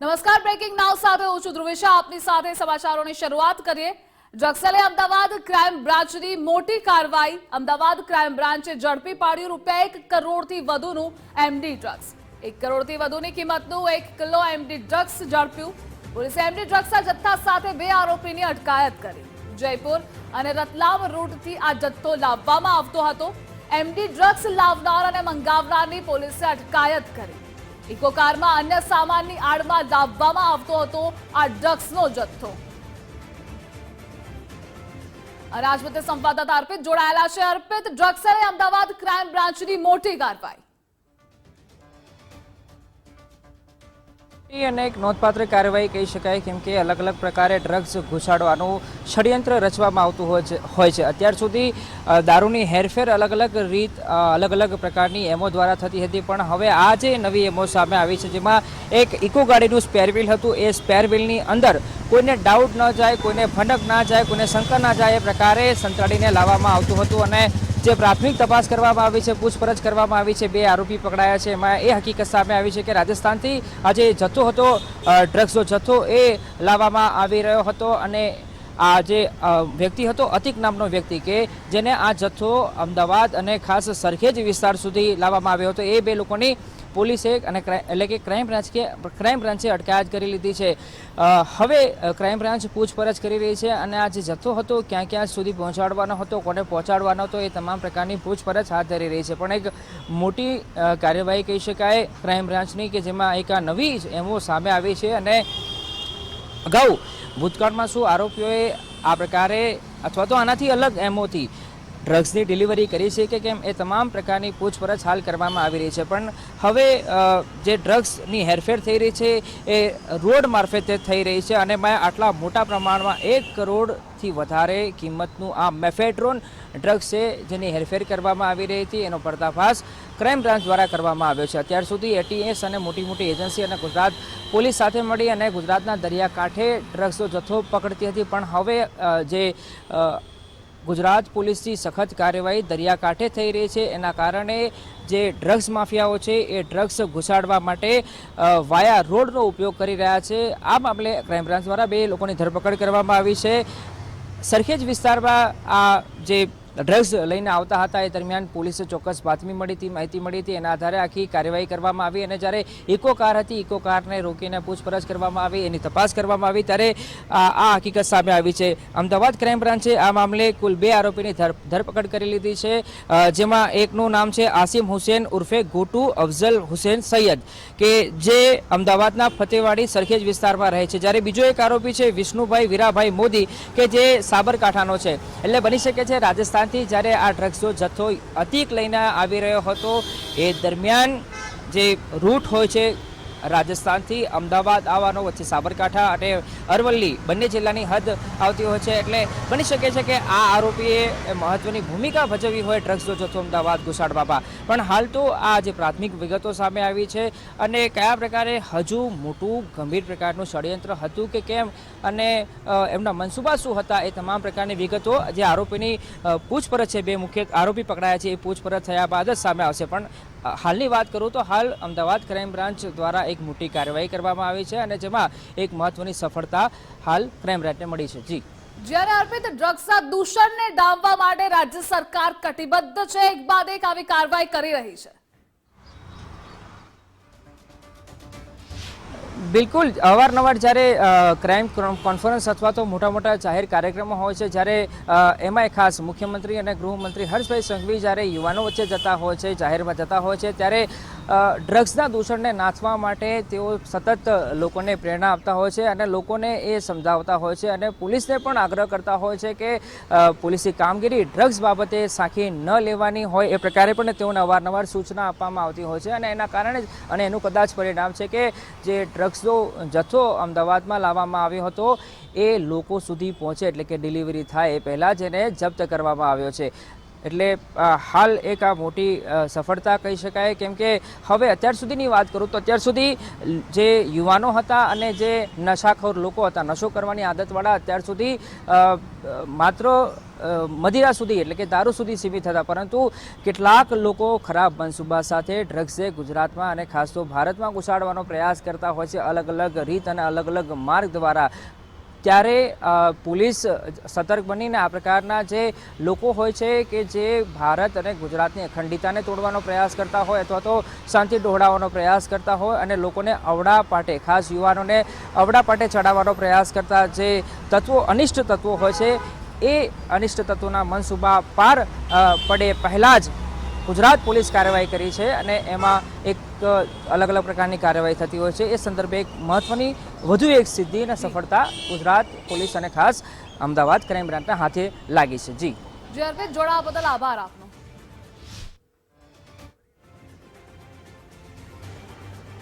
નમસ્કાર બ્રેકિંગ નાવ સાથે હું છું ધ્રુવેશા. આપની સાથે સમાચારોની શરૂઆત કરીએ. જક્સલે અમદાવાદ ક્રાઇમ બ્રાન્ચની મોટી કાર્યવાહી. અમદાવાદ ક્રાઇમ બ્રાન્ચે ઝડપી પાડ્યું રૂપિયા એક કરોડથી વધુનું એમડી ડ્રગ્સ એક કરોડથી વધુની કિંમતનું એક કિલો એમડી ડ્રગ્સ ઝડપ્યું. પોલીસે એમડી ડ્રગ્સના જથ્થા સાથે બે આરોપીની અટકાયત કરી. જયપુર અને રતલામ રૂટથી આ જથ્થો લાવવામાં આવતો હતો. એમડી ડ્રગ્સ લાવનાર અને મંગાવનારની પોલીસે અટકાયત કરી. ઇકો કારમાં અન્ય સામાનની આડમાં દાબવામાં આવતો હતો આ ડ્રગ્સનો જથ્થો. આજમતે સંવાદદાતા અર્પિત જોડાયેલા છે. અર્પિત ડ્રગ્સરે અમદાવાદ ક્રાઇમ બ્રાન્ચની મોટી કાર્યવાહી. અને એક નોંધપાત્ર કાર્યવાહી કહી શકાય, કેમ કે અલગ અલગ પ્રકારે ડ્રગ્સ ઘુસાડવાનું ષડયંત્ર રચવામાં આવતું હોય છે અત્યાર સુધી દારૂની હેરફેર અલગ અલગ રીત અલગ અલગ પ્રકારની એમો દ્વારા થતી હતી, પણ હવે આ જે નવી એમો સામે આવી છે, જેમાં એક ઇકો ગાડીનું સ્પેરવિલ હતું, એ સ્પેર વ્હીલની અંદર કોઈને ડાઉટ ન જાય, કોઈને ભનક ના જાય, કોઈને શંકા ના જાય, એ પ્રકારે સંતાડીને લાવવામાં આવતું હતું અને જે પ્રાથમિક તપાસ કરવામાં આવી છે, પૂછપરછ કરવામાં આવી છે, બે આરોપી પકડાયા છે. એમાં એ હકીકત સામે આવી છે કે રાજસ્થાનથી આજે જથ્થો હતો ડ્રગ્સનો જથ્થો એ લાવવામાં આવી રહ્યો હતો અને આ જે વ્યક્તિ હતો, અતિક નામનો વ્યક્તિ કે જેને આ જથ્થો અમદાવાદ અને ખાસ સરખેજ વિસ્તાર સુધી લાવવામાં આવ્યો હતો. એ બે લોકોની પોલીસે અને એટલે કે ક્રાઇમ બ્રાન્ચ કે, ક્રાઇમ બ્રાન્ચે અટકાયત કરી લીધી છે. હવે ક્રાઇમ બ્રાન્ચ પૂછપરછ કરી રહી છે અને આ જે જથ્થો હતો ક્યાં ક્યાં સુધી પહોંચાડવાનો હતો, કોને પહોંચાડવાનો હતો, એ તમામ પ્રકારની પૂછપરછ હાથ ધરી રહી છે. પણ એક મોટી કાર્યવાહી કહી શકાય ક્રાઇમ બ્રાન્ચની કે જેમાં એક આ નવી જ એમો સામે આવી છે અને અગાઉ ભૂતકાળમાં શું આરોપીઓએ આ પ્રકારે અથવા તો આનાથી અલગ એમોથી ડ્રગ્સની ડિલિવરી કરી છે કે કેમ એ તમામ પ્રકારની પૂછપરછ હાલ કરવામાં આવી રહી છે. પણ હવે જે ડ્રગ્સની હેરફેર થઈ રહી છે એ રોડ મારફતે થઈ રહી છે અને મેં આટલા મોટા પ્રમાણમાં એક કરોડથી વધારે કિંમતનું આ મેફેડ્રોન ડ્રગ્સ છે જેની હેરફેર કરવામાં આવી રહી હતી. એનો પર્દાફાશ ક્રાઇમ બ્રાન્ચ દ્વારા કરવામાં આવ્યો છે. અત્યાર સુધી એટીએસ અને મોટી મોટી એજન્સી અને ગુજરાત પોલીસ સાથે મળી અને ગુજરાતના દરિયાકાંઠે ડ્રગ્સનો જથ્થો પકડતી હતી. પણ હવે જે ગુજરાત પોલીસની સખત કાર્યવાહી દરિયાકાંઠે થઈ રહી છે. એના કારણે જે ડ્રગ્સ માફિયાઓ છે, એ ડ્રગ્સ ઘુસાડવા માટે વાયા રોડનો ઉપયોગ કરી રહ્યા છે. આ મામલે ક્રાઇમ બ્રાન્ચ દ્વારા બે લોકોની ધરપકડ કરવામાં આવી છે. સરખેજ વિસ્તારમાં આ જે ડ્રગ્સ લઈને આવતા હતા. એ દરમિયાન પોલીસે ચોક્કસ બાતમી મળી હતી, માહિતી મળી હતી. એના આધારે આખી કાર્યવાહી કરવામાં આવી અને જ્યારે ઇકો કાર હતી, ઇકો કારને રોકીને પૂછપરછ કરવામાં આવી, એની તપાસ કરવામાં આવી, ત્યારે આ હકીકત સામે આવી છે. અમદાવાદ ક્રાઇમ બ્રાન્ચે આ મામલે કુલ બે આરોપીની ધર- ધરપકડ કરી લીધી છે. જેમાં એકનું નામ છે આસિમ હુસેન ઉર્ફે ગોટુ અફઝલ હુસેન સૈયદ, કે જે અમદાવાદના ફતેવાડી સરખેજ વિસ્તારમાં રહે છે. જ્યારે બીજો એક આરોપી છે વિષ્ણુભાઈ વીરાભાઈ મોદી, કે જે સાબરકાંઠાનો છે. એટલે બની શકે છે રાજસ્થાનથી જ્યારે આ ડ્રગ્સનો જથ્થો અતિક લઈને આવી રહ્યો હતો, એ દરમિયાન જે રૂટ હોય છે રાજસ્થાનથી અમદાવાદ આવવાનો વચ્ચે સાબરકાંઠા અને અરવલ્લી બંને જિલ્લાની હદ આવતી હોય છે એટલે બની શકે છે કે આ આરોપીએ મહત્વની ભૂમિકા ભજવી હોય ડ્રગ્સનો જથ્થો અમદાવાદ ઘુસાડવામાં પણ હાલ તો આ જે પ્રાથમિક વિગતો સામે આવી છે અને કયા પ્રકારે હજુ મોટું ગંભીર પ્રકારનું ષડયંત્ર હતું કે કેમ અને એમના મનસુબા શું હતા એ તમામ પ્રકારની વિગતો જે આરોપીની પૂછપરછ છે, બે મુખ્ય આરોપી પકડાયા છે એ પૂછપરછ થયા બાદ જ સામે આવશે. પણ હાલની વાત કરું તો હાલ અમદાવાદ ક્રાઇમ બ્રાન્ચ દ્વારા એક મોટી કાર્યવાહી કરવામાં આવી છે અને જેમાં એક મહત્વની સફળતા હાલ ક્રાઇમ બ્રાન્ચને મળી છે. જી. જ્યારે અર્પિત ડ્રગ્સના દૂષણને ડામવા માટે રાજ્ય સરકાર કટિબદ્ધ છે, એક બાદ એક આવી કાર્યવાહી કરી રહી છે. બિલકુલ, અવારનવાર જ્યારે ક્રાઇમ કોન- કોન્ફરન્સ અથવા તો મોટા મોટા જાહેર કાર્યક્રમો હોય છે, જ્યારે એમાંય ખાસ મુખ્યમંત્રી અને ગૃહમંત્રી હર્ષભાઈ સંઘવી જ્યારે યુવાનો વચ્ચે જતા હોય છે, જાહેરમાં જતા હોય છે, ત્યારે ડ્રગ્સના દૂષણને નાથવા માટે તેઓ સતત લોકોને પ્રેરણા આપતા હોય છે અને લોકોને એ સમજાવતા હોય છે અને પોલીસને પણ આગ્રહ કરતા હોય છે કે પોલીસની કામગીરી ડ્રગ્સ બાબતે સાખી ન લેવાની હોય એ પ્રકારે પણ તેઓને અવારનવાર સૂચના આપવામાં આવતી હોય છે અને એના કારણે જ અને એનું કદાચ પરિણામ છે કે જે ડ્રગ્સનો જથ્થો અમદાવાદમાં લાવવામાં આવ્યો હતો. એ લોકો સુધી પહોંચે એટલે કે ડિલિવરી થાય એ પહેલાં જ એને જપ્ત કરવામાં આવ્યો છે. એટલે હાલ એક આ મોટી સફળતા કહી શકાય. કેમ કે હવે અત્યાર સુધીની વાત કરું તો અત્યાર સુધી જે યુવાનો હતા અને જે નશાખોર લોકો હતા, નશો કરવાની આદતવાળા અત્યાર સુધી માત્ર મદિરા સુધી એટલે કે દારૂ સુધી સીમિત હતા. પરંતુ કેટલાક લોકો ખરાબ મનસૂબા સાથે ડ્રગ્સે ગુજરાતમાં અને ખાસ તો ભારતમાં ઘુસાડવાનો પ્રયાસ કરતા હોય છે અલગ અલગ રીત અને અલગ અલગ માર્ગ દ્વારા. ત્યારે પોલીસ સતર્ક બનીને આ પ્રકારના જે લોકો હોય છે કે જે ભારત અને ગુજરાતની અખંડિતાને તોડવાનો પ્રયાસ કરતા હોય અથવા તો શાંતિ ડહોળાવવાનો પ્રયાસ કરતા હોય અને લોકોને અવડા પાટે, ખાસ યુવાનોને અવડા પાટે ચડાવવાનો પ્રયાસ કરતા જે તત્વો, અનિષ્ટ તત્વો હોય છે, એ અનિષ્ટ તત્વોના મનસૂબા પાર પડે પહેલાં જ ગુજરાત પોલીસ કાર્યવાહી કરી છે અને એમાં એક અલગ અલગ પ્રકારની કાર્યવાહી થતી હોય છે. એ સંદર્ભે એક મહત્વની, વધુ એક સિદ્ધિ અને સફળતા ગુજરાત પોલીસ અને ખાસ અમદાવાદ ક્રાઇમ બ્રાન્ચના હાથે લાગી છે. જે. જોડાવા બદલ આભાર આપનો.